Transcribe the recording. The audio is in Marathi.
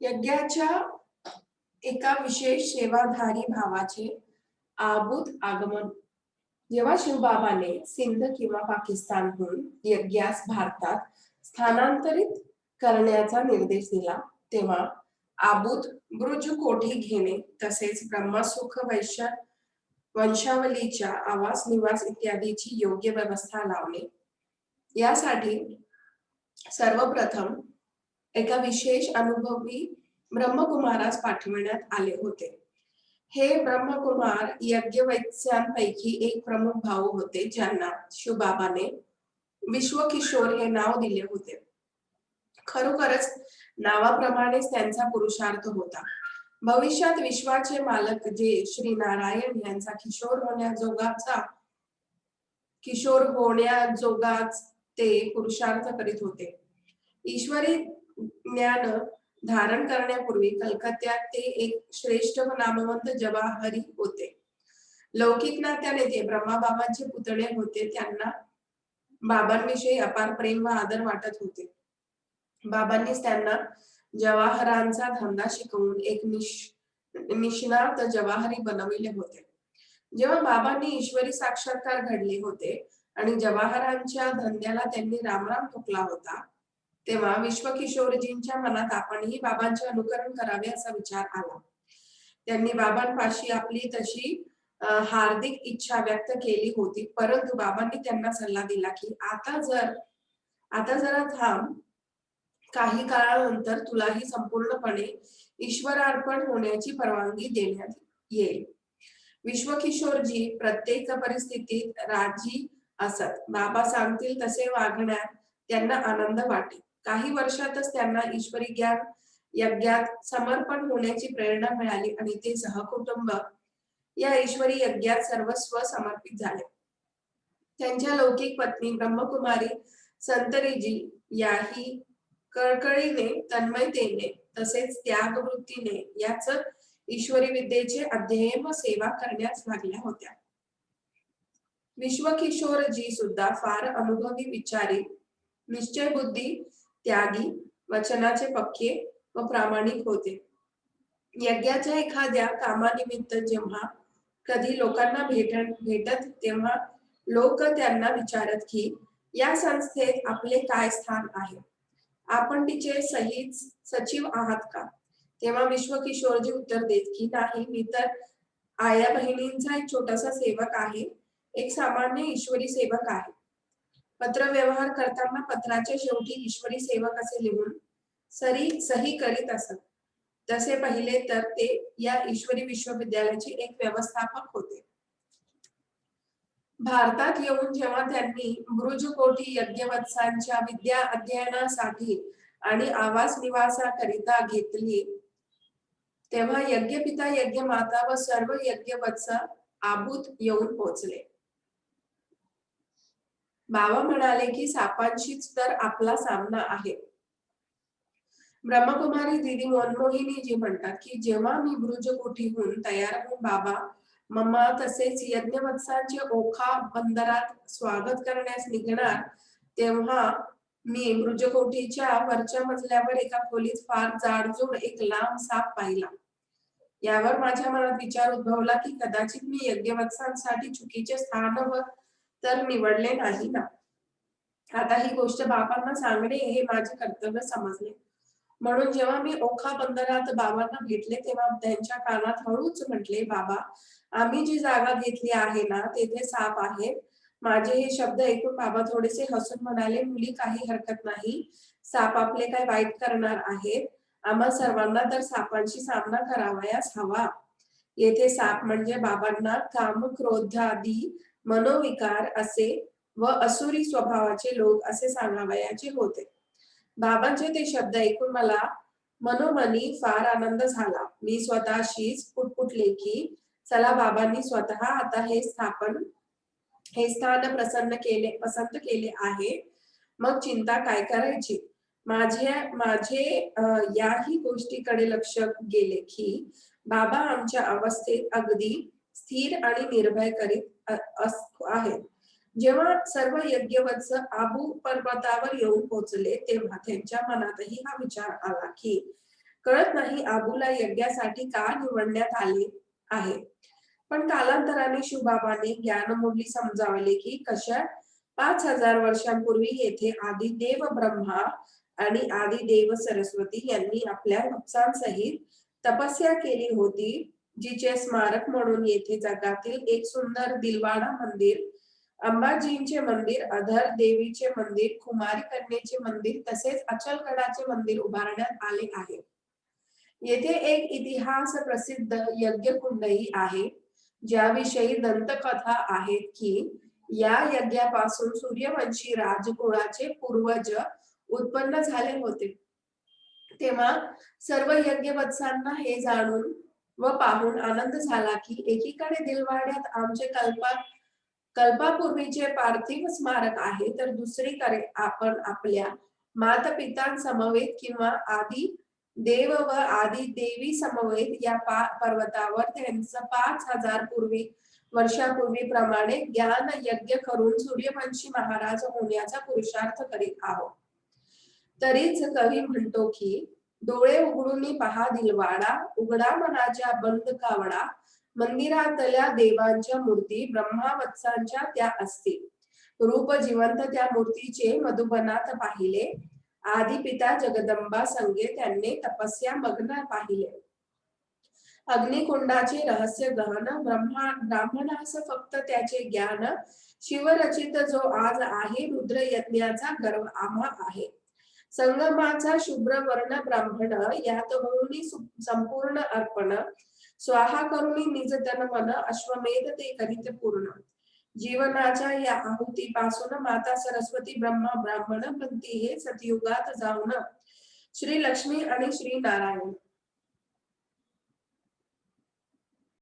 यज्ञाच्या एका विशेष सेवाधारी भावाचे आबूत आगमन. जेव्हा शिवबाबाने सिंध किंवा पाकिस्तानहून यज्ञास भारतात स्थानांतरित करण्याचा निर्देश दिला तेव्हा आबूत ब्रुज कोठी घेणे तसेच ब्रह्मसुख वैश्य वंशावलीच्या आवास निवास इत्यादीची योग्य व्यवस्था लावणे. यासाठी सर्वप्रथम एका विशेष अनुभवी ब्रह्मकुमारास पाठविण्यात आले होते. हे ब्रह्मकुमार यज्ञवैत्यांपैकी एक प्रमुख भाऊ होते ज्यांना शिवबाबाने विश्वकिशोर हे नाव दिले होते. खरोखरच नावाप्रमाणेच त्यांचा पुरुषार्थ होता. भविष्यात विश्वाचे मालक जे श्री नारायण यांचा किशोर होण्याजोगाचा किशोर होण्याजोगाच ते पुरुषार्थ करीत होते. ईश्वरी ज्ञान धारण करण्यापूर्वी कलकत्त्यात ते एक श्रेष्ठ व नामवंत जवाहरी होते. लौकिक नात्याने जे ब्रह्माबाबांचे पुतळे होते त्यांना बाबांविषयी अपार प्रेम व आदर वाटत होते. बाबांनीच त्यांना जवाहरांचा धंदा शिकवून एक निश निष्णात जवाहरी बनविले होते. जेव्हा बाबांनी ईश्वरी साक्षात्कार घडले होते आणि जवाहरांच्या धंद्याला त्यांनी रामराम ठोकला होता तेव्हा विश्वकिशोरजींच्या मनात आपणही बाबांचे अनुकरण करावे असा विचार आला. त्यांनी बाबांपाशी आपली तशी हार्दिक इच्छा व्यक्त केली होती. परंतु बाबांनी त्यांना सल्ला दिला की आता जर आता जरा थांब. काही काळानंतर तुलाही संपूर्णपणे ईश्वरार्पण होण्याची परवानगी देण्यात येईल. विश्वकिशोरजी प्रत्येक परिस्थितीत राजी असत. बाबा सांगतील तसे वागण्यात त्यांना आनंद वाटे काही वर्षातच त्यांना ईश्वरी ज्ञान यज्ञात समर्पण होण्याची प्रेरणा मिळाली आणि ते सहकुटुंब या ईश्वरी यज्ञात सर्वस्व समर्पित झाले. त्यांच्या लौकिक पत्नी ब्रह्मकुमारी संतरीजी याही कळकळीने तन्मयतेने तसेच त्यागवृत्तीने याच ईश्वरी विद्येचे अध्ययन व सेवा करण्यास लागल्या होत्या. विश्वकिशोरजी सुद्धा फार अनुभवी विचारी निश्चय बुद्धी त्यागी वचनाचे पक्के व प्रामाणिक होते. यज्ञाच्या एखाद्या कामानिमित्त जेव्हा कधी लोकांना भेट भेटत तेव्हा लोक त्यांना विचारत की या संस्थेत आपले काय स्थान आहे? आपण तिचे सहित सचिव आहात का? तेव्हा विश्वकिशोरजी उत्तर देत की नाही मी तर आया बहिणींचा एक छोटासा सेवक आहे. एक सामान्य ईश्वरी सेवक आहे. पत्र व्यवहार करताना पत्राच्या शेवटी ईश्वरी सेवक असे लिहून सरी सही करीत असत. तसे पहिले तर ते या ईश्वरी विश्वविद्यालयाचे एक व्यवस्थापक होते. भारतात येऊन जेव्हा त्यांनी मृजकोटी यज्ञवत्सांच्या विद्या अध्ययनासाठी आणि आवास निवासाकरिता घेतली तेव्हा यज्ञपिता यज्ञ माता व सर्व यज्ञवत्स आभूत येऊन पोचले. बाबा म्हणाले की सापांशीच तर आपला सामना आहे. ब्रह्मकुमारी दिदी मनमोहिनी जी म्हणतात की जेव्हा मी ब्रुजकोठीहून तयार होऊन बाबा मम्मा तसेच यज्ञवत्सांचे ओखा बंदरात स्वागत करण्यास निघणार तेव्हा मी मृजकोटीच्या वरच्या मजल्यावर एका खोलीत फार जाडजूड एक लांब साप पाहिला. यावर माझ्या मनात विचार उद्भवला की कदाचित मी यज्ञवत्सांसाठी चुकीचे स्थान व तर निवडले नाही ना. आता ही गोष्ट बाबांना सांगणे हे माझे कर्तव्य समजले. म्हणून जेव्हा मी ओखा बंदरात बाबांना भेटले तेव्हा त्यांच्या कानात हळूच म्हटले बाबा आम्ही जी जागा घेतली आहे ना तेथे साप आहे. माझे हे शब्द ऐकून बाबा थोडेसे हसून म्हणाले मुली काही हरकत नाही. साप आपले काय वाईट करणार आहेत आम्हा सर्वांना तर सापांशी सामना करावयास हवा. येथे साप म्हणजे बाबांना काम क्रोध आदी मनोविकार असे व असुरी स्वभावाचे लोक असे सांगावयाचे होते. बाबांचे ते शब्द ऐकून मला मनोमनी फार आनंद झाला. मी स्वतःशीच पुटपुटले की चला बाबांनी स्वतः आता हे स्थापन हे स्थान प्रसन्न केले पसंत केले आहे. मग चिंता काय करायची? माझे माझे याही गोष्टीकडे लक्ष गेले की बाबा आमच्या अवस्थेत अगदी स्थिर आणि निर्भय करीत आहेत जेव्हा सर्व यज्ञवत्स आबू पर्वतावर येऊन पोहोचले तेव्हा त्यांच्या मनातही हा विचार आला की कळत नाही आबूला यज्ञासाठी का निवडण्यात आले आहे. पण कालांतराने शिवबाबाने ज्ञानमुरली समजावले की कशा पाच हजार वर्षांपूर्वी येथे आदि देव ब्रह्मा आणि आदि देव सरस्वती यांनी आपल्या वत्सांसहित तपस्या केली होती जिचे स्मारक म्हणून येथे जगातील एक सुंदर दिलवाडा मंदिर अंबाजींचे मंदिर अधर देवीचे मंदिर कुमारी कन्याचे मंदिर तसेच अचलगडाचे मंदिर उभारण्यात आले आहे. येथे एक इतिहास प्रसिद्ध यज्ञकुंडही आहे ज्याविषयी दंतकथा आहेत की या यज्ञापासून सूर्यवंशी राजकुळाचे पूर्वज उत्पन्न झाले होते. तेव्हा सर्व यज्ञवत्सांना हे जाणून व पाहून आनंद झाला की एकीकडे दिलवाड्यात आमचे कल्पा कल्पापूर्वीचे पार्थिव स्मारक आहे तर दुसरीकडे आपण आपल्या मातपितांसमवेत किंवा आदी देव व आदी देवी समवेत या पर्वतावर त्यांचं पाच हजार पूर्वी वर्षापूर्वी प्रमाणे ज्ञान यज्ञ करून सूर्यवंशी महाराज होण्याचा पुरुषार्थ करीत आहोत. तरीच कवी म्हणतो की डोळे उघडून पहा दिलवाडा उघडा मनाच्या बंद कावडा. मंदिरातल्या देवांच्या मूर्ती ब्रह्मावत्सांच्या त्या असतील. रूप जिवंत त्या मूर्तीचे मधुबनात पाहिले. आदि पिता जगदंबा संगे त्यांनी तपस्या मग्न पाहिले. अग्निकुंडाचे रहस्य गहन ब्रह्मा ब्राह्मणास फक्त त्याचे ज्ञान शिवरचित जो आज आहे रुद्र यज्ञाचा गर्व आम्हा आहे. संगमाचा शुभ्र वर्ण ब्राह्मण यात होऊनी संपूर्ण अर्पण. स्वाहा करुणी निज तन मन अश्वमेध ते करीत पूर्ण. जीवनाच्या या आहुतीपासून माता सरस्वती ब्रह्मा ब्राह्मण बनती हे सतयुगात जाऊन. श्री लक्ष्मी आणि श्री नारायण.